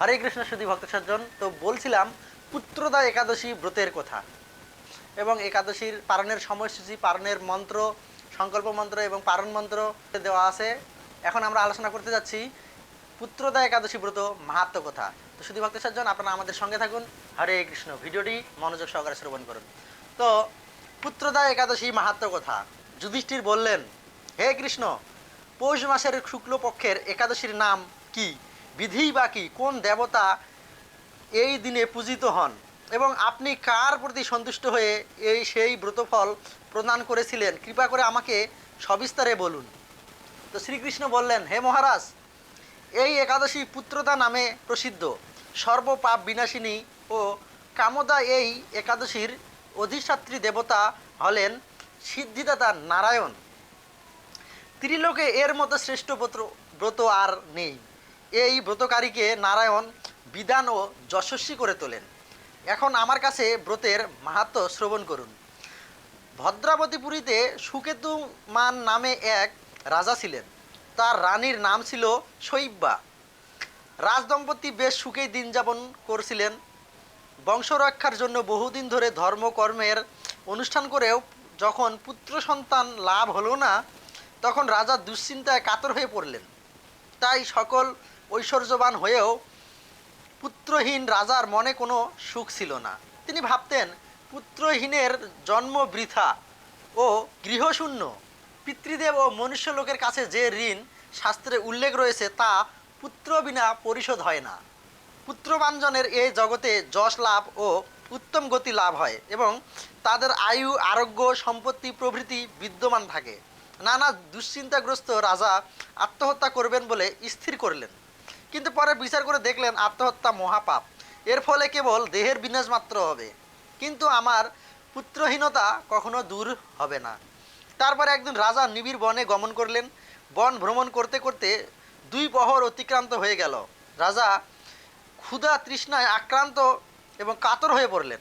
হরে কৃষ্ণ সুধী ভক্ত সজ্জন, তো বলছিলাম পুত্রদা একাদশী ব্রতের কথা। এবং একাদশীর পালনের সময়সূচি, পালনের মন্ত্র, সংকল্প মন্ত্র এবং পালন মন্ত্র দেওয়া আছে। এখন আমরা আলোচনা করতে যাচ্ছি পুত্রদা একাদশী ব্রত মাহাত্ম কথা। তো শুধু ভক্ত সজ্জন, আপনারা আমাদের সঙ্গে থাকুন। হরে কৃষ্ণ, ভিডিওটি মনোযোগ সহকারে শ্রবণ করুন। তো পুত্রদা একাদশী মাহাত্ম কথা। যুধিষ্ঠির বললেন, হে কৃষ্ণ, পৌষ মাসের শুক্লপক্ষের একাদশীর নাম কি? বিধি বা কি? কোন দেবতা এই দিনে পূজিত হন? এবং আপনি কার প্রতি সন্তুষ্ট হয়ে এই সেই ব্রতফল প্রদান করেছিলেন? কৃপা করে আমাকে সবিস্তারে বলুন। তো শ্রীকৃষ্ণ বললেন, হে মহারাজ, এই একাদশী পুত্রদা নামে প্রসিদ্ধ। সর্বপাপ বিনাশিনী ও কামদা এই একাদশীর অধিষ্ঠাত্রী দেবতা হলেন সিদ্ধিদাতা নারায়ণ। ত্রিলোকে এর মতো শ্রেষ্ঠ ব্রত আর নেই। এই ব্রতকারীকে নারায়ণ বিধান ও যশস্বী করে তোলেন। এখন আমার কাছে ব্রতের মাহাত্ম শ্রবণ করুন। ভদ্রাবতীপুরীতে সুকেতু মান নামে এক রাজা ছিলেন। তার রানীর নাম ছিল শৈব্যা। রাজদম্পতি বেশ সুখেই দিন যাপন করছিলেন। বংশরক্ষার জন্য বহুদিন ধরে ধর্মকর্মের অনুষ্ঠান করেও যখন পুত্র সন্তান লাভ হলো না, তখন রাজা দুশ্চিন্তায় কাতর হয়ে পড়লেন। তাই সকল ঐশ্বর্যবান হয়েও পুত্রহীন রাজার মনে কোনো সুখ ছিল না। তিনি ভাবতেন, পুত্রহীনের জন্ম বৃথা ও গৃহশূন্য। পিতৃদেব ও মনুষ্য লোকের কাছে যে ঋণ শাস্ত্রে উল্লেখ রয়েছে তা পুত্র বিনা পরিশোধ হয় না। পুত্রবাঞ্জনের এই জগতে যশ লাভ ও উত্তম গতি লাভ হয় এবং তাদের আয়ু, আরোগ্য, সম্পত্তি, প্রভৃতি বিদ্যমান থাকে। নানা দুশ্চিন্তাগ্রস্ত রাজা আত্মহত্যা করবেন বলে স্থির করলেন। কিন্তু পরে বিচার করে দেখলেন আত্মহত্যা মহাপাপ। এর ফলে কেবল দেহের বিনাশ মাত্র হবে। কিন্তু আমার পুত্রহীনতা কখনো দূর হবে না। তারপরে একদিন রাজা নিবিড় বনে গমন করলেন। বন ভ্রমণ করতে করতে দুই প্রহর অতিক্রান্ত হয়ে গেল। রাজা ক্ষুধা তৃষ্ণায় আক্রান্ত এবং কাতর হয়ে পড়লেন।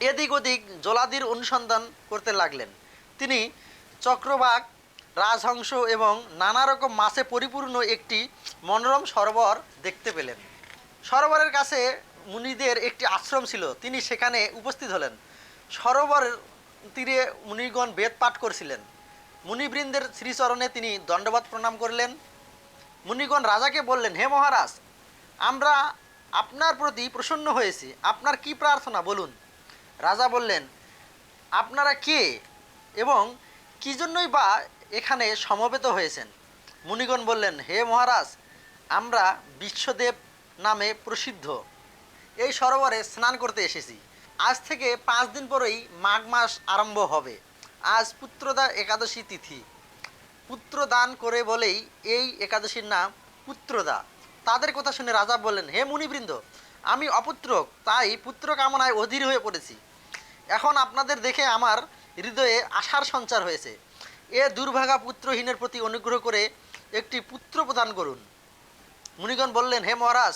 এদিক ওদিক জলাদির অনুসন্ধান করতে লাগলেন। তিনি চক্রবাক রাজহংস এবং নানা রকম মাছে পরিপূর্ণ একটি মনোরম সরোবর দেখতে পেলেন। সরোবরের কাছে মুনিদের একটি আশ্রম ছিল। তিনি সেখানে উপস্থিত হলেন। সরোবরের তীরে মুনিগণ বেদ পাঠ করছিলেন। মুনিবৃন্দের শ্রীচরণে তিনি দণ্ডবাদ প্রণাম করলেন। মুনিগণ রাজাকে বললেন, হে মহারাজ, আমরা আপনার প্রতি প্রসন্ন হয়েছি। আপনার কি প্রার্থনা? বলুন। রাজা বললেন, আপনারা কে এবং কী জন্যই বা এখানে সমবেত হয়েছেন। মুনিগণ বললেন, হে মহারাজ, আমরা বিশ্বদেব নামে প্রসিদ্ধ। এই সরোবরে স্নান করতে এসেছি। আজ থেকে পাঁচ দিন পরেই মাঘ মাস আরম্ভ হবে। আজ পুত্রদা একাদশী তিথি। পুত্রদান করে বলেই এই একাদশীর নাম পুত্রদা। তাদের কথা শুনে রাজা বললেন, হে মুনিবৃন্দ, আমি অপুত্রক তাই পুত্র কামনায় অধীর হয়ে পড়েছি। এখন আপনাদের দেখে আমার হৃদয়ে আশার সঞ্চার হয়েছে। এ দুর্ভাগা পুত্রহীনের প্রতি অনুগ্রহ করে একটি পুত্র প্রদান করুন। মুনিগণ বললেন, হে মহারাজ,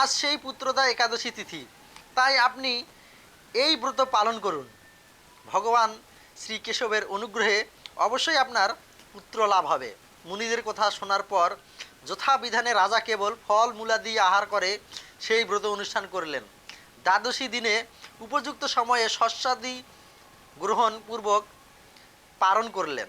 আজ সেই পুত্রদা একাদশী তিথি, তাই আপনি এই ব্রত পালন করুন। ভগবান শ্রীকেশবের অনুগ্রহে অবশ্যই আপনার পুত্র লাভ হবে। মুনিদের কথা শোনার পর যথাবিধানে রাজা কেবল ফল মূলাদি আহার করে সেই ব্রত অনুষ্ঠান করলেন। দ্বাদশী দিনে উপযুক্ত সময়ে শস্যাদি গ্রহণপূর্বক পালন করলেন।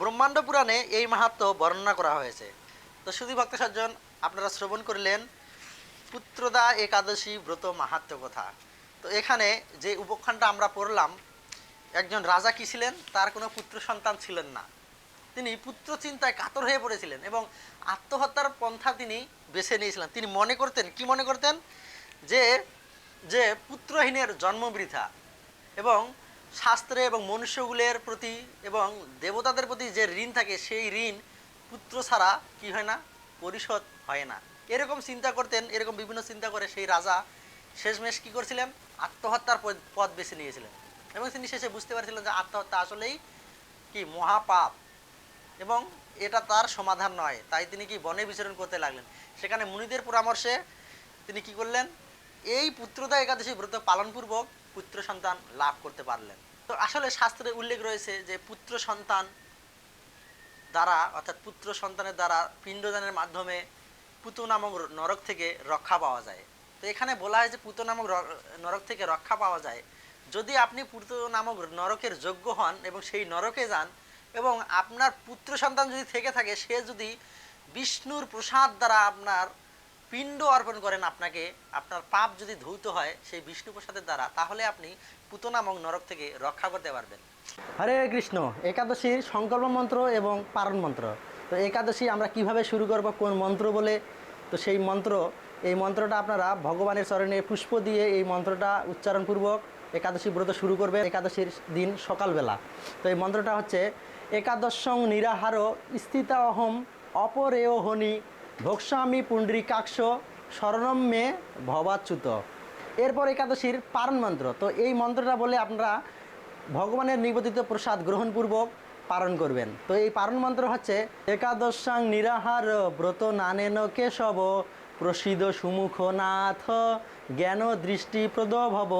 ব্রহ্মাণ্ড পুরাণে এই মাহাত্ম বর্ণনা করা হয়েছে। তো শুধু ভক্ত সজ্জন আপনারা শ্রবণ করলেন, পুত্রদা একাদশী ব্রত মাহাত্ম কথা। তো এখানে যে উপখ্যানটা আমরা পড়লাম, একজন রাজা কি ছিলেন? তার কোনো পুত্র সন্তান ছিলেন না। তিনি পুত্র চিন্তায় কাতর হয়ে পড়েছিলেন এবং আত্মহত্যার পন্থা তিনি বেছে নিয়েছিলেন। তিনি মনে করতেন, কি মনে করতেন? যে যে পুত্রহীনের জন্ম বৃথা এবং শাস্ত্রে এবং মনুষ্যগুলের প্রতি এবং দেবতাদের প্রতি যে ঋণ থাকে, সেই ঋণ পুত্র ছাড়া কি হয় না? পরিশোধ হয় না। এরকম চিন্তা করতেন, এরকম বিভিন্ন চিন্তা করে সেই রাজা শেষমেশ কি করছিলেন? আত্মহত্যার পথ- বেছে নিয়েছিলেন। এবং তিনি শেষে বুঝতে পারছিলেন যে আত্মহত্যা আসলেই কি মহাপাপ। এবং এটা তার সমাধান নয়। তাই তিনি কি বনে বিচরণ করতে লাগলেন? সেখানে মুনিদের পরামর্শে তিনি কি করলেন? এই পুত্রদা একাদশী ব্রত পালনপূর্বক পুত্র সন্তান লাভ করতে পারলেন। তো আসলে শাস্ত্রে উল্লেখ রয়েছে যে পুত্র সন্তান দ্বারা, অর্থাৎ পুত্র সন্তানের দ্বারা পিণ্ডদানের মাধ্যমে পুত নামক নরক থেকে রক্ষা পাওয়া যায়। তো এখানে বলা হয় যে পুত নামক নরক থেকে রক্ষা পাওয়া যায়। যদি আপনি পুত নামক নরকের যোগ্য হন এবং সেই নরকে যান এবং আপনার পুত্র সন্তান যদি থেকে থাকে, সে যদি বিষ্ণুর প্রসাদ দ্বারা আপনার পিণ্ড অর্পণ করেন আপনাকে, আপনার পাপ যদি ধৌত হয় সেই বিষ্ণু প্রসাদের দ্বারা, তাহলে আপনি পুত নামক নরক থেকে রক্ষা করতে পারবেন। হরে কৃষ্ণ একাদশীর সংকল্প মন্ত্র এবং পারণ মন্ত্র। তো একাদশী আমরা কীভাবে শুরু করব, কোন মন্ত্র বলে? তো সেই মন্ত্র, এই মন্ত্রটা আপনারা ভগবানের চরণে পুষ্প দিয়ে এই মন্ত্রটা উচ্চারণপূর্বক একাদশী ব্রত শুরু করবে একাদশীর দিন সকালবেলা। তো এই মন্ত্রটা হচ্ছে, একাদশং নিরাহার স্থিতা অহম অপরেয় হনি ভোক্সামি পুণ্ডরিকাক্ষ শরণম মে ভবাচ্যুত। এরপর একাদশীর পারণ মন্ত্র। তো এই মন্ত্রটা বলে আপনারা ভগবানের নিবেদিত প্রসাদ গ্রহণপূর্বক পালন করবেন। তো এই পারণ মন্ত্র হচ্ছে, একাদশাং নিরাহার ব্রত নানেন কেশব প্রসিদ সুমুখ নাথ জ্ঞান দৃষ্টি প্রদ ভব